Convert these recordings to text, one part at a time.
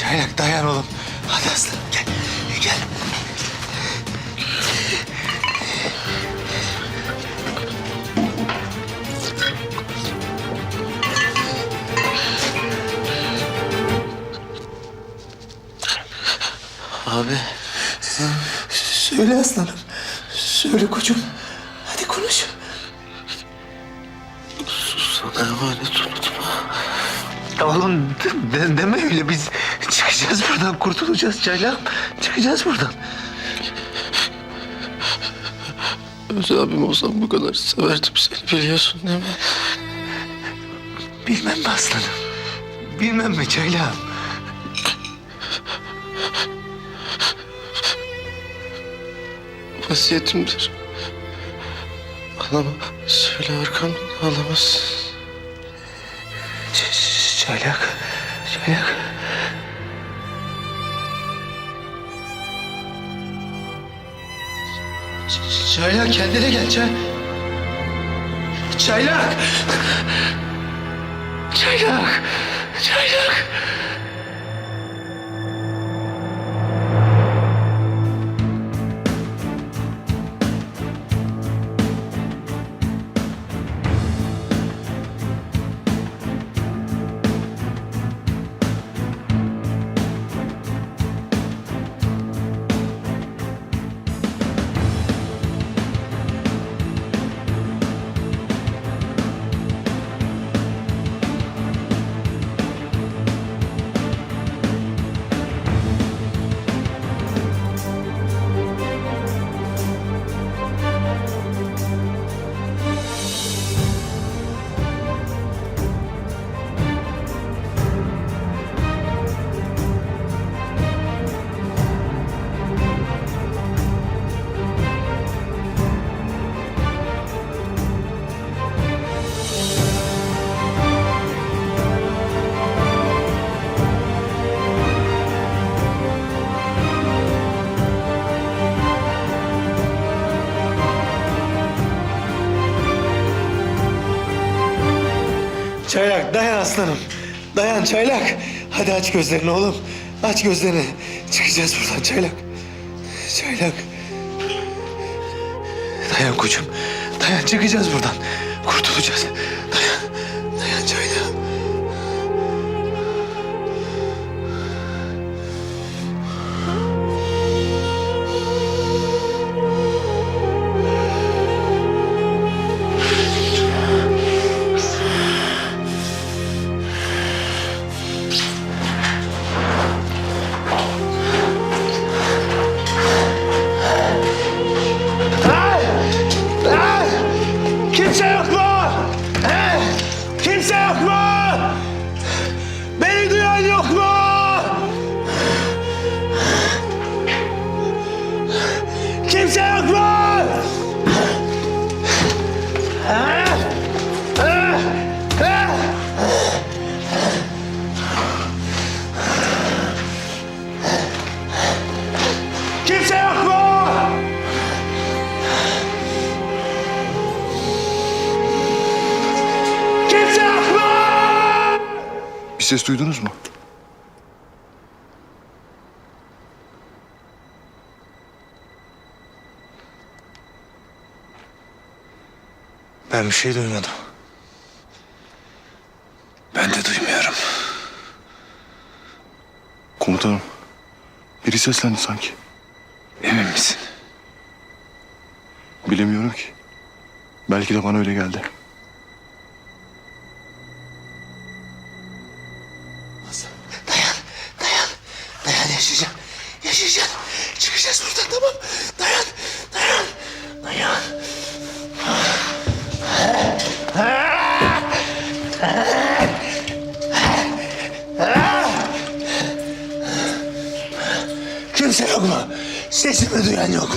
Çaylak dayan oğlum. Hadi aslanım gel. Gel. Abi Söyle aslanım. Söyle koçum. Hadi konuş. sana emanet unutma. Oğlum de, de- deme öyle biz çıkacağız buradan kurtulacağız Çaylak. Çıkacağız buradan. Öz abim olsam bu kadar severdim seni biliyorsun değil mi? Bilmem mi aslanım? Bilmem mi Çaylağım? Vasiyetimdir. Anama söyle arkamdan ç- Çaylak. Çaylak. Çaylak kendine gel çay. Çaylak. Çaylak. Çaylak. Çaylak dayan aslanım. Dayan Çaylak. Hadi aç gözlerini oğlum. Aç gözlerini. Çıkacağız buradan Çaylak. Çaylak. Dayan koçum. Dayan çıkacağız buradan. Kurtulacağız. Kimse yok ses duydunuz mu? Ben bir şey duymadım. Ben de duymuyorum. Komutanım. Biri seslendi sanki. Emin misin? Bilemiyorum ki. Belki de bana öyle geldi. Sesimi duyan yok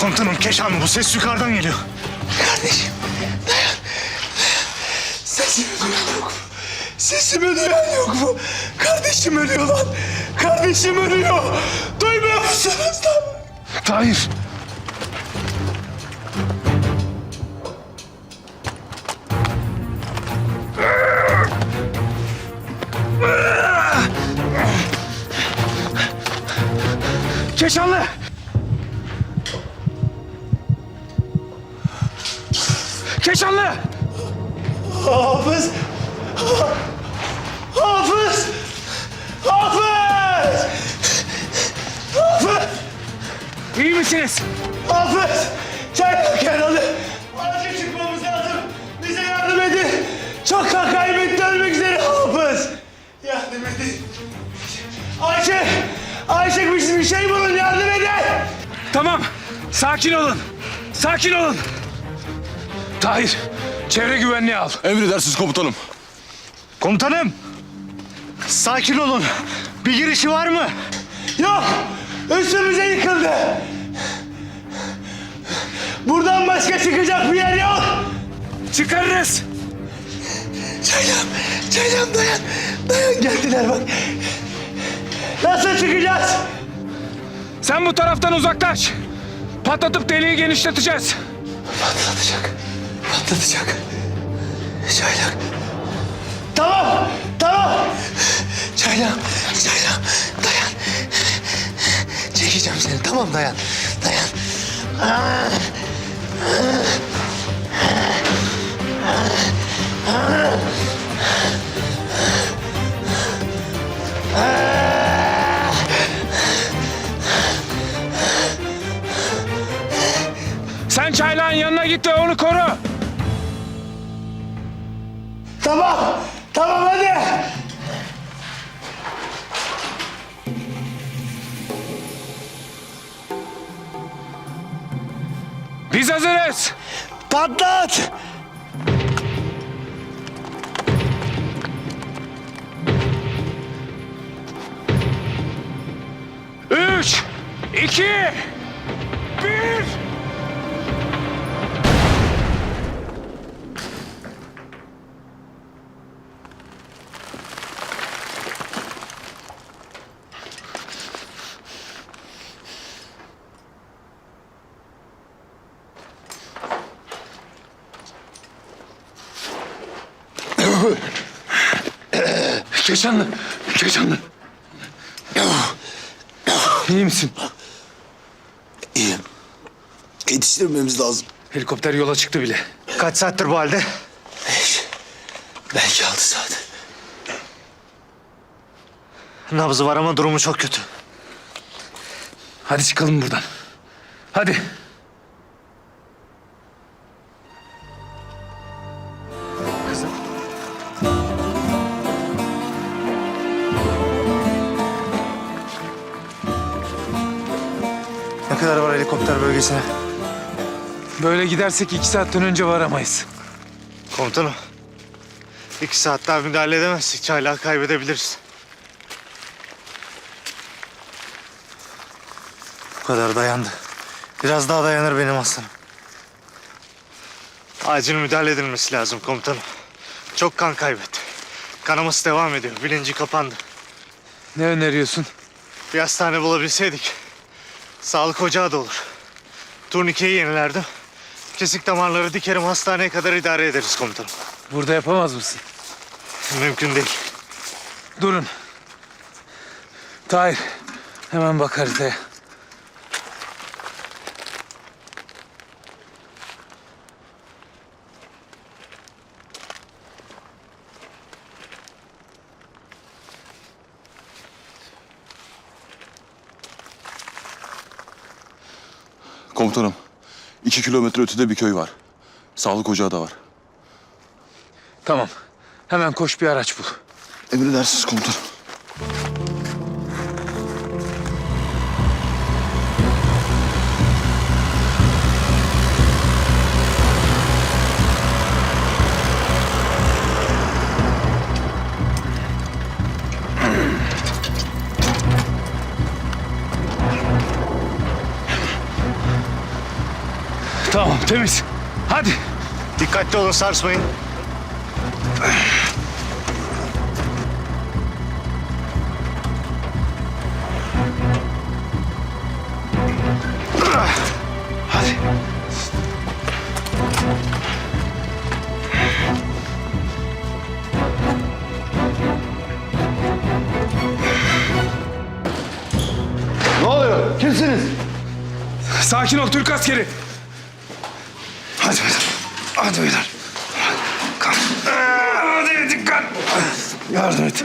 Komutanım Keşan bu? Ses yukarıdan geliyor. Kardeşim dayan. Sesimi duyan yok mu? Sesimi duyan yok mu? Kardeşim ölüyor lan. Kardeşim ölüyor. Duymuyor musunuz lan? Tahir. Keşanlı. Hafız. Hafız. Hafız. Hafız. İyi misiniz? Hafız. Çaylak yaralı. Acil çıkmamız lazım. Bize yardım edin. Çok kan kaybetti ölmek üzere Hafız. Yardım edin. Ayşe. Ayşe bir şey bulun yardım edin. Tamam. Sakin olun. Sakin olun. Tahir, çevre güvenliği al. Emredersiniz komutanım. Komutanım. Sakin olun. Bir girişi var mı? Yok. Üstümüze yıkıldı. Buradan başka çıkacak bir yer yok. Çıkarırız. Çaylağım, çaylağım dayan. Dayan geldiler bak. Nasıl çıkacağız? Sen bu taraftan uzaklaş. Patlatıp deliği genişleteceğiz. Patlatacak. Patlatacak. Çaylak. Tamam. Tamam. Çaylak. Çaylak. Dayan. Çekeceğim seni. Tamam dayan. Dayan. Sen iki, bir. Keşanlı, Keşanlı. İyi misin? Yetiştirmemiz lazım. Helikopter yola çıktı bile. Kaç saattir bu halde? Beş. Belki altı saat. Nabzı var ama durumu çok kötü. Hadi çıkalım buradan. Hadi. Böyle gidersek iki saatten önce varamayız. Komutanım. iki saat daha müdahale edemezsek çaylağı kaybedebiliriz. Bu kadar dayandı. Biraz daha dayanır benim aslanım. Acil müdahale edilmesi lazım komutanım. Çok kan kaybetti. Kanaması devam ediyor. Bilinci kapandı. Ne öneriyorsun? Bir hastane bulabilseydik. Sağlık ocağı da olur. Turnikeyi yenilerdim. Kesik damarları dikerim hastaneye kadar idare ederiz komutanım. Burada yapamaz mısın? Mümkün değil. Durun. Tahir, hemen bak haritaya. Komutanım. İki kilometre ötede bir köy var. Sağlık ocağı da var. Tamam. Hemen koş bir araç bul. Emredersiniz komutanım. Temiz. Hadi. Dikkatli olun sarsmayın. Hadi. Ne oluyor? Kimsiniz? Sakin ol Türk askeri. Hadi beyler. Kalk. Hadi dikkat. Yardım et.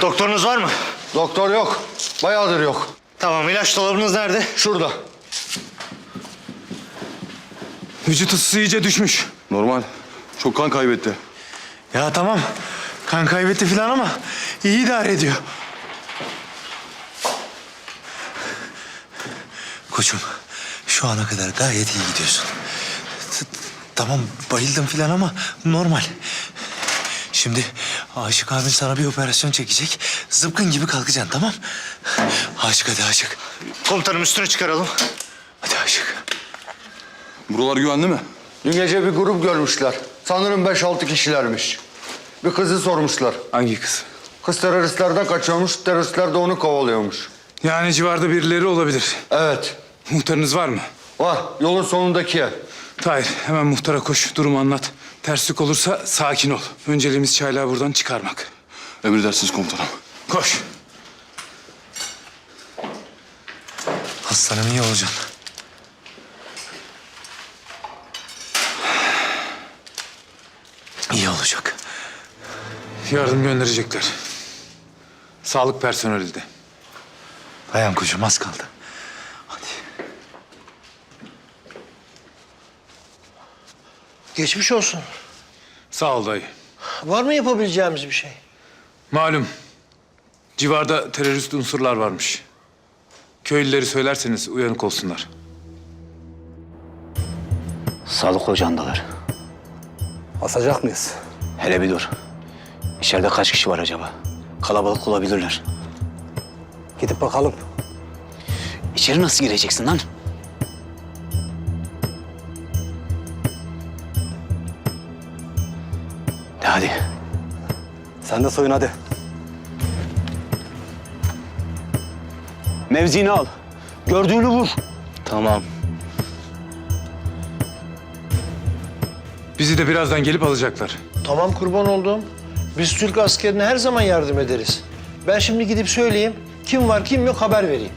Doktorunuz var mı? Doktor yok. Bayağıdır yok. Tamam ilaç dolabınız nerede? Şurada. Vücut ısısı iyice düşmüş. Normal. Çok kan kaybetti. Ya tamam. Kan kaybetti falan ama iyi idare ediyor. Koçum şu ana kadar gayet iyi gidiyorsun. T- Tamam bayıldım falan ama normal. Şimdi Aşık abin sana bir operasyon çekecek. Zıpkın gibi kalkacaksın tamam? Aşık hadi Aşık. Komutanım üstüne çıkaralım. Hadi Aşık. Buralar güvenli mi? Dün gece bir grup görmüşler. Sanırım beş altı kişilermiş. Bir kızı sormuşlar. Hangi kız? Kız teröristlerden kaçıyormuş, teröristler de onu kovalıyormuş. Yani civarda birileri olabilir. Evet, Muhtarınız var mı? var. Yolun sonundaki ev. Tahir hemen muhtara koş durumu anlat. Terslik olursa sakin ol. Önceliğimiz çaylağı buradan çıkarmak. Emredersiniz komutanım. Koş. Aslanım iyi olacaksın. İyi olacak. Yardım gönderecekler. Sağlık personeli de. Dayan koçum az kaldı. Geçmiş olsun. Sağ ol dayı. Var mı yapabileceğimiz bir şey? Malum civarda terörist unsurlar varmış. Köylüleri söylerseniz uyanık olsunlar. Sağlık ocağındalar. Asacak mıyız? Hele bir dur. İçeride kaç kişi var acaba? Kalabalık olabilirler. Gidip bakalım. İçeri nasıl gireceksin lan? Sen de soyun hadi. Mevzini al. Gördüğünü vur. Tamam. Bizi de birazdan gelip alacaklar. Tamam kurban olduğum. Biz Türk askerine her zaman yardım ederiz. Ben şimdi gidip söyleyeyim. Kim var kim yok haber vereyim.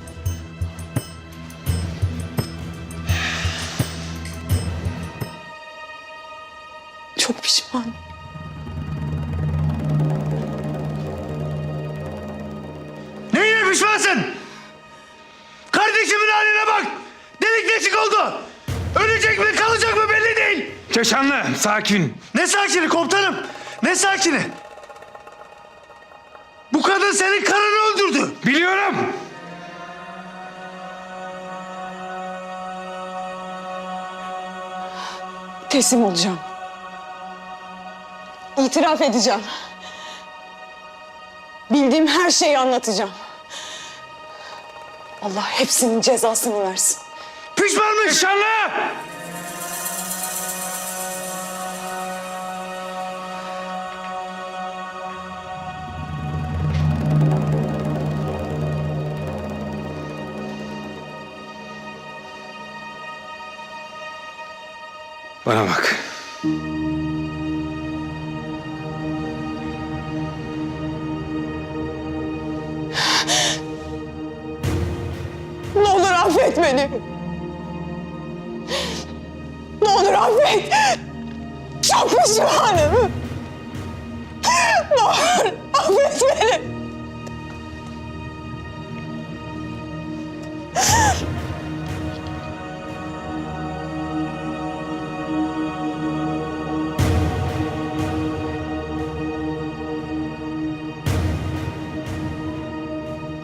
Çok pişman. Pişmansın? Kardeşimin haline bak. Delik deşik oldu. Ölecek mi kalacak mı belli değil. Keşanlı, sakin. Ne sakini komutanım? Ne sakini? Bu kadın senin karını öldürdü. Biliyorum. Teslim olacağım. İtiraf edeceğim. Bildiğim her şeyi anlatacağım. Allah hepsinin cezasını versin. Pişmanmış. Keşanlı! Bana bak. Affet. Çok pişmanım. Ne olur affet beni.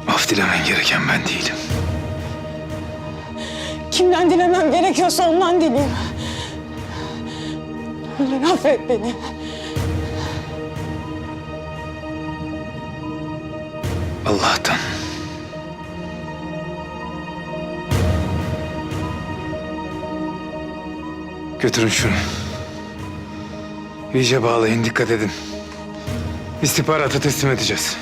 Af dilemen gereken ben değilim. Kimden dilemem gerekiyorsa ondan dileyim. Lütfen affet beni. Allah'tan. Götürün şunu. İyice bağlayın, dikkat edin. İstihbarata teslim edeceğiz.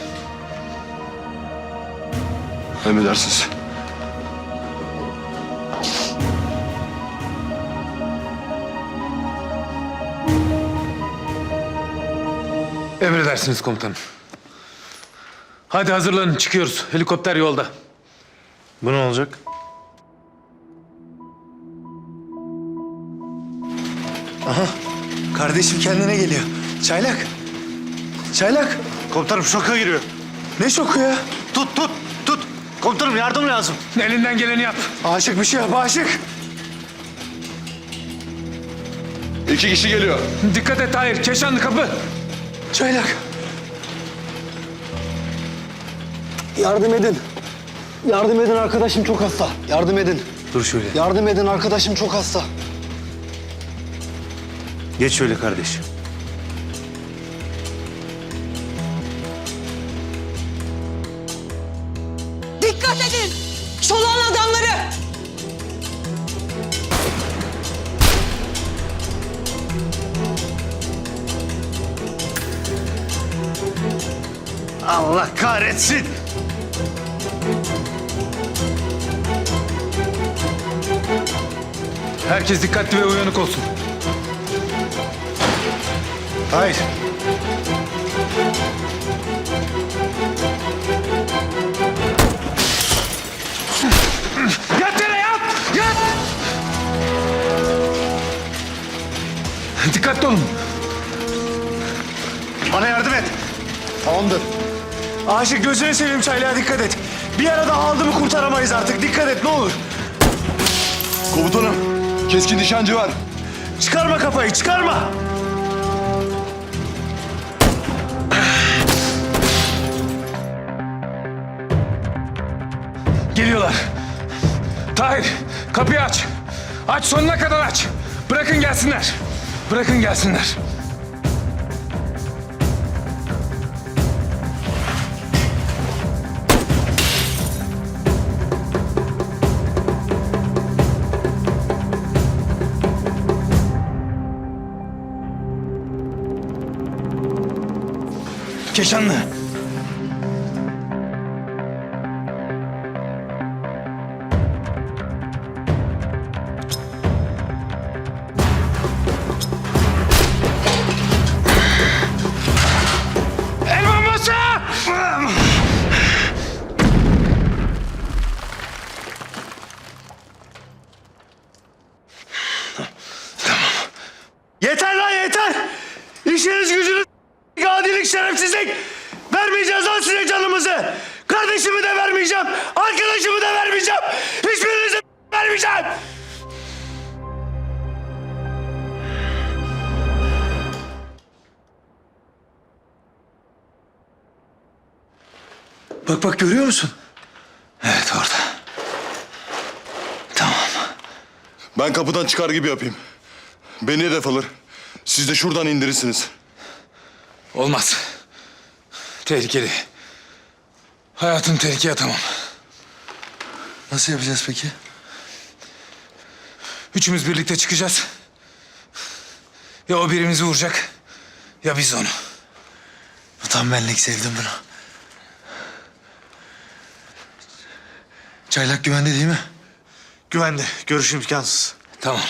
Emredersiniz. Emredersiniz komutanım. Hadi hazırlanın, çıkıyoruz. Helikopter yolda. Bu ne olacak? Kardeşim kendine geliyor. Çaylak. Çaylak. Komutanım şoka giriyor. Ne şoku ya? Tut tut tut. Komutanım yardım lazım. Elinden geleni yap. Aşık bir şey yap aşık. İki kişi geliyor. Dikkat et Tahir, Keşanlı kapı. Çaylak. Yardım edin. Yardım edin arkadaşım çok hasta. Yardım edin. Dur şöyle. Yardım edin arkadaşım çok hasta. Geç şöyle kardeşim. Allah kahretsin. Herkes dikkatli ve uyanık olsun. Hayır. Yat yere yat! Yat! Dikkatli olun. Bana yardım et. Tamamdır. Aşık gözünü seveyim çaylağa dikkat et. Bir ara daha aldı mı kurtaramayız artık. Dikkat et ne olur. Komutanım, keskin nişancı var. Çıkarma kafayı çıkarma. Geliyorlar. Tahir, kapıyı aç. Aç sonuna kadar aç. Bırakın gelsinler. Bırakın gelsinler. Keşanlı. Şerefsizlik. Vermeyeceğiz lan size canımızı. Kardeşimi de vermeyeceğim. Arkadaşımı da vermeyeceğim. Hiçbirinizi vermeyeceğim. Bak bak görüyor musun? Evet orada. Tamam. Ben kapıdan çıkar gibi yapayım. Beni hedef alır. Siz de şuradan indirirsiniz. Olmaz. Tehlikeli. Hayatını tehlikeye atamam. Nasıl yapacağız peki? Üçümüz birlikte çıkacağız. Ya o birimizi vuracak ya biz onu. Tam benlik sevdim bunu. Çaylak güvende değil mi? Güvende. Görüş imkansız. Tamam.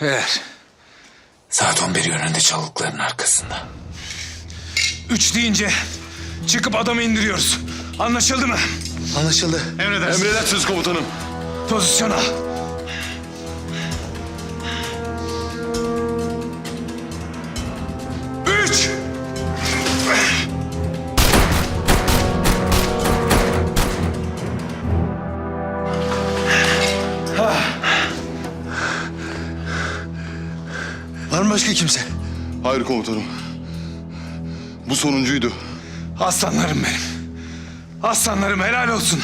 Beyler. Saat 11 yönünde çalılıkların arkasında. Üç deyince çıkıp adamı indiriyoruz. Anlaşıldı mı? Anlaşıldı. Emredersin. Emredersiniz komutanım. Pozisyon al. Üç. Var mı başka kimse? Hayır komutanım. Bu sonuncuydu. Aslanlarım benim. Aslanlarım helal olsun.